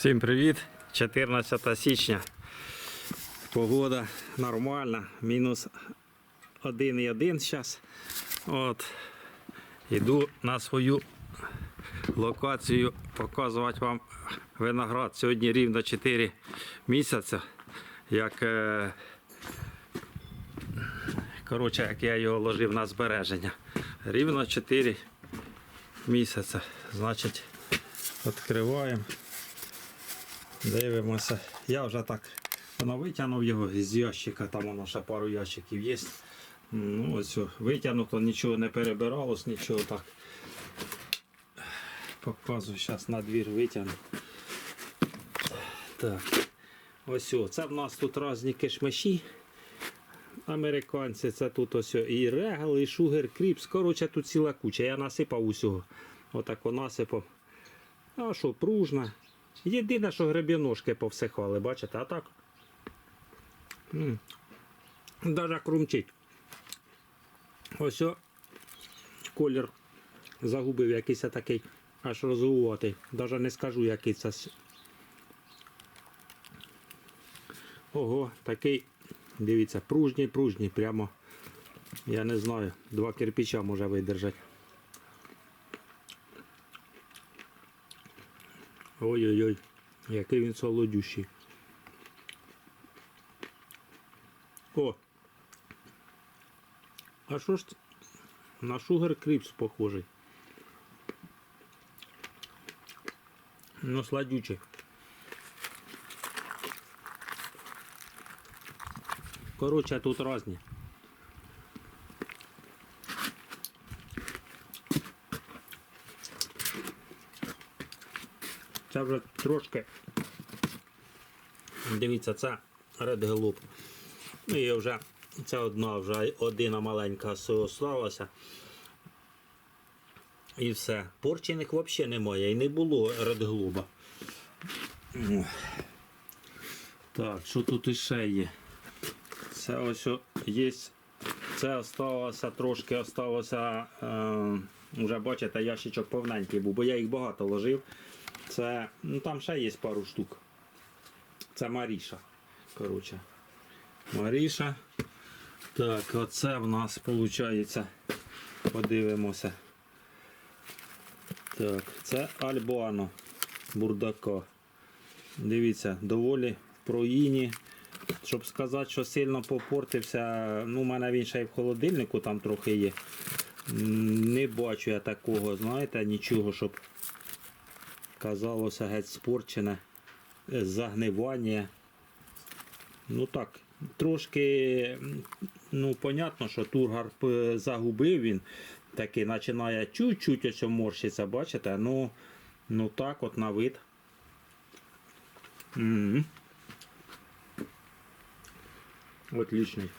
Всім привіт! 14 січня. Погода нормальна, мінус 1,1 зараз. От. Іду на свою локацію показувати вам виноград. Сьогодні рівно 4 місяці. Як, е, коротше, як я його ложив на збереження. Рівно 4 місяці. Значить, відкриваємо. Дивимося. Я вже так воно витягнув його з ящика, там воно ще пару ящиків є. Ну, ось витягнуто, нічого не перебиралось, нічого так. Показую, зараз на двір витягну. Так. Ось о, це в нас тут різні кишмиші. Американці, це тут ось і регал, і шугер кріпс. Коротше, тут ціла куча. Я насипав усього. Отако насипав. А що, пружна. Єдине, що гребіножки повсихали, бачите, а так. Даже крумчить. Ось колір загубив якийсь такий аж розгуватий. Даже не скажу, який це. Ого, такий, дивіться, пружній, пружній, прямо. Я не знаю, два кирпича може видержати. Ой-ой-ой, який він солодющий. О! А що ж на Шугар Кріпс похожий? Ну, сладючий. Коротше, тут різні. Це вже трошки. Дивіться, це Red Globe. Ну і вже це одна вже одина маленька осталася. І все. Порчених взагалі немає. І не було Globe. Так, що тут іще є? Це ось є. Це осталося трошки, осталося. Е, вже бачите, ящичок повненький був, бо я їх багато ложив. Це, ну там ще є пару штук. Це Маріша. Коротше. Маріша. Так, оце в нас виходить. Подивимося. Так, це Альбано Бурдака. Дивіться, доволі проїні. Щоб сказати, що сильно попортився, ну, у мене він ще й в холодильнику там трохи є. Не бачу я такого, знаєте, нічого, щоб казалося геть спорчене, е, загнивання. Ну так, трошки, ну, понятно, що тургар загубив він. Такий починає чуть-чуть ось морщиться, бачите? Ну, ну так от на вид. М. Отличний.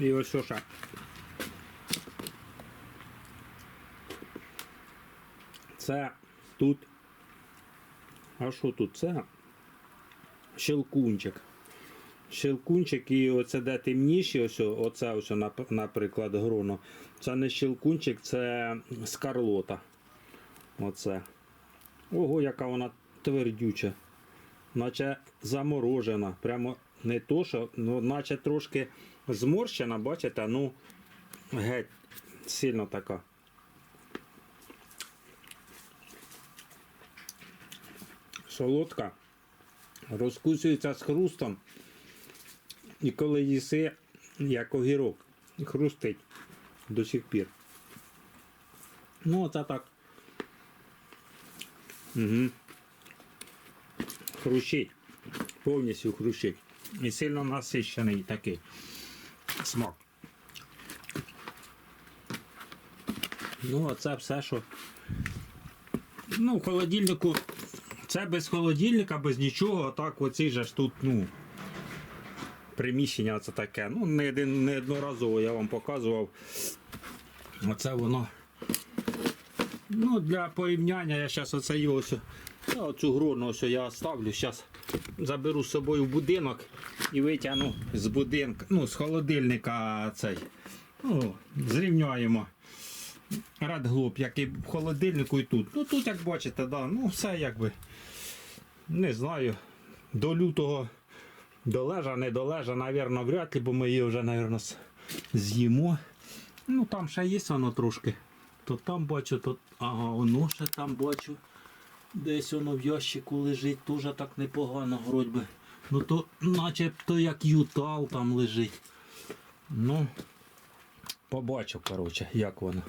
І ось що ще. Це тут. А що тут? Це щелкунчик. Щелкунчик і оце де темніші, ось, оце ось, наприклад, гроно. Це не щелкунчик, це скарлота. Оце. Ого, яка вона твердюча. Наче заморожена. Прямо не то, що, ну, наче трошки зморщена, бачите, ну геть сильно така. Солодка, розкусується з хрустом. І коли їси, як огірок, хрустить до сих пір. Ну, це так. Угу. Хрущить. Повністю хрущить. І сильно насищений такий смак. Ну, оце все, що. Ну, в холодильнику. Це без холодильника, без нічого. Так, оці ж тут, ну. Приміщення це таке. Ну, не не одноразово я вам показував. Оце воно. Ну, для порівняння я зараз оце ось, оцю грону ось я ставлю. Зараз заберу з собою в будинок і витягну з будинка, ну, з холодильника цей. Ну, зрівняємо. Globe, як і в холодильнику і тут. Ну тут, як бачите, да, ну все якби. Не знаю. До лютого долежа, не долежа, навірно, вряд ли, бо ми її вже, навірно, з'їмо. Ну там ще є воно трошки. То там бачу, то. Ага, воно ще там бачу. Десь воно в ящику лежить, теж так непогано вроді. Ну то начебто як ютал там лежить. Ну, побачу, коротше, як воно.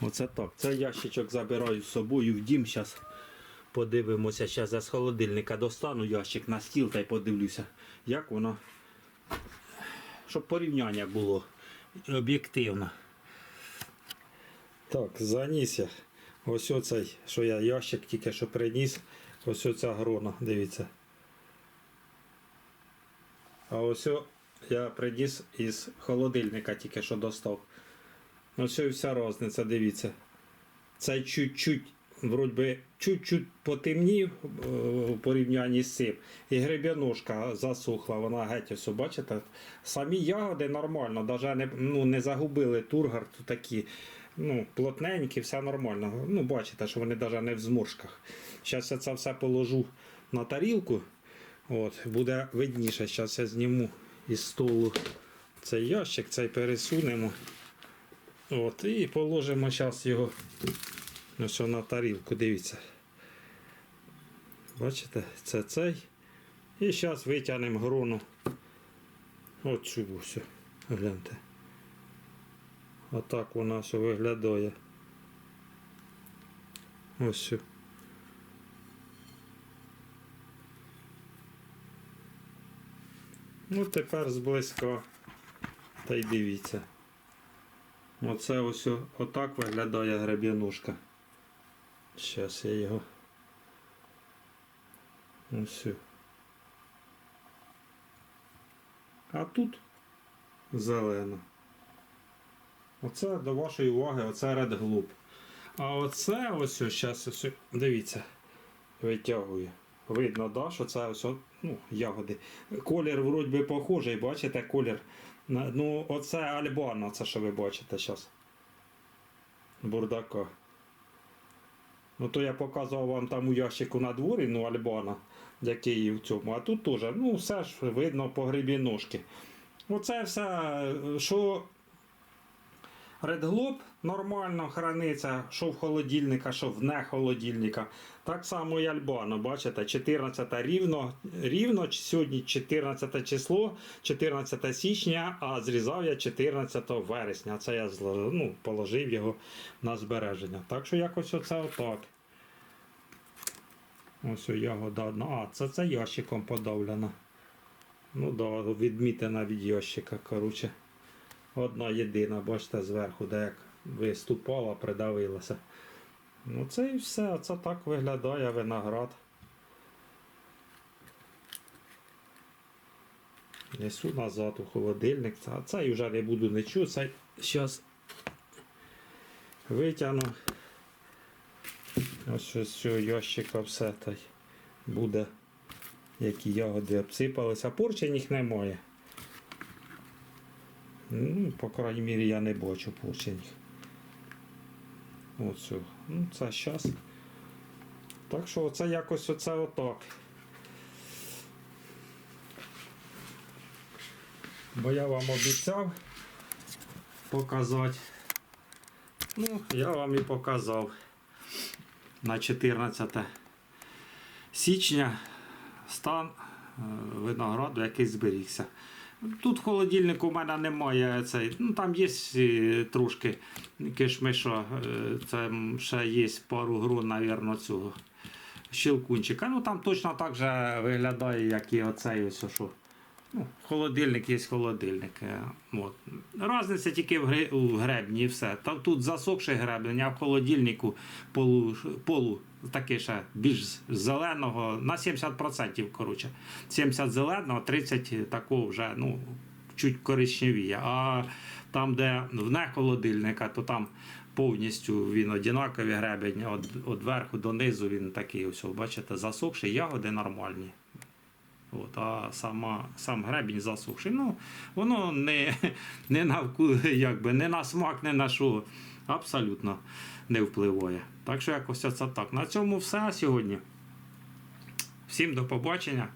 Оце так. Цей ящичок забираю з собою в дім. Зараз подивимося, зараз я з холодильника достану ящик на стіл та й подивлюся, як воно. Щоб порівняння було об'єктивно. Так, заніс я. Ось оцей, що я ящик тільки що приніс. Ось оця грона, дивіться. А ось о я приніс із холодильника тільки що достав. Ось і вся різниця, дивіться. Цей чуть-чуть, вроді би, чуть-чуть потемнів е, в порівнянні з цим. І греб'яножка засохла, вона геть ось, бачите? Самі ягоди нормально, навіть не, ну, не загубили тургар, то такі ну, плотненькі, все нормально. Ну, бачите, що вони навіть не в зморшках. Зараз я це все положу на тарілку. От, буде видніше. Зараз я зніму із столу цей ящик, цей пересунемо. От, і положимо зараз його ось на тарілку, дивіться. Бачите, це цей. І зараз витягнемо грону. Оцю ось. Гляньте. Отак вона все виглядає. Ось. Ну, тепер зблизька. Та й дивіться. Оце ось отак виглядає греб'янушка. Зараз я його. Ось. А тут зелено. Оце до вашої уваги, оце Red Globe. А оце ось, ось зараз дивіться, витягую. Видно, да, що це ось, ну, ягоди. Колір вроді похожий, бачите, колір. Ну, оце Альбана, це що ви бачите зараз. Бурдака. Ну, то я показував вам там у ящику на дворі, ну, Альбана, який в цьому. А тут теж, ну, все ж видно по грибі ножки. Оце все, що Red Globe нормально храниться, що в холодильника, що в не холодильника. Так само і Альбана, бачите, 14 рівно, рівно сьогодні 14 число, 14 січня, а зрізав я 14 вересня. Це я ну, положив його на збереження. Так що якось оце отак. Ось ягода одна. А, це це ящиком подавлена. Ну да, відмітена від ящика, коротше. Одна єдина, бачите, зверху, де як виступала, придавилася. Ну це і все. Це так виглядає виноград. Несу назад у холодильник. А цей вже не буду нічого. Цей зараз витягну. Ось з цього ящика все та й буде. Які ягоди обсипалися. Порчень їх немає. Ну, по крайній мірі, я не бачу порчень. Оцю. Ну, це щас. Так що це якось оце отак. Бо я вам обіцяв показати. Ну, я вам і показав на 14 січня стан е, винограду, який зберігся. Тут в холодильнику у мене немає цей. Ну там є трошки кишмиша. е, Це ще є пару грун, навірно, цього щелкунчика. Ну там точно так же виглядає, як і оцей ось що. Ну, холодильник є холодильник. е, От. Разниця тільки в, гри, у гребні і все. Там тут засохший гребень, а в холодильнику полу, полу таке ще більш зеленого на 70%, коротше. 70 зеленого, 30 такого вже, ну, чуть коричневіє. А там, де вне холодильника, то там повністю він одинаковий гребень, від верху до низу він такий, ось, бачите, засохший, ягоди нормальні. От, а сама, сам гребінь засохший. Ну, воно не, не, на, якби, не на смак, не на що. абсолютно не впливає. Так що якось це так. На цьому все сьогодні. Всім до побачення.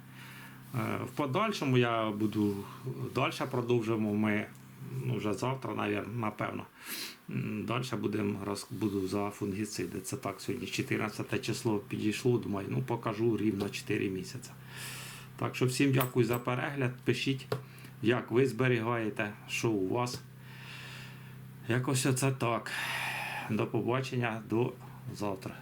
Е, В подальшому я буду далі продовжимо. Ми ну, вже завтра, навір- напевно. Далі будемо буду за фунгіциди. Це так сьогодні 14 число підійшло. Думаю, ну покажу рівно 4 місяці. Так що всім дякую за перегляд. Пишіть, як ви зберігаєте, що у вас. Якось оце так. До побачення, до завтра.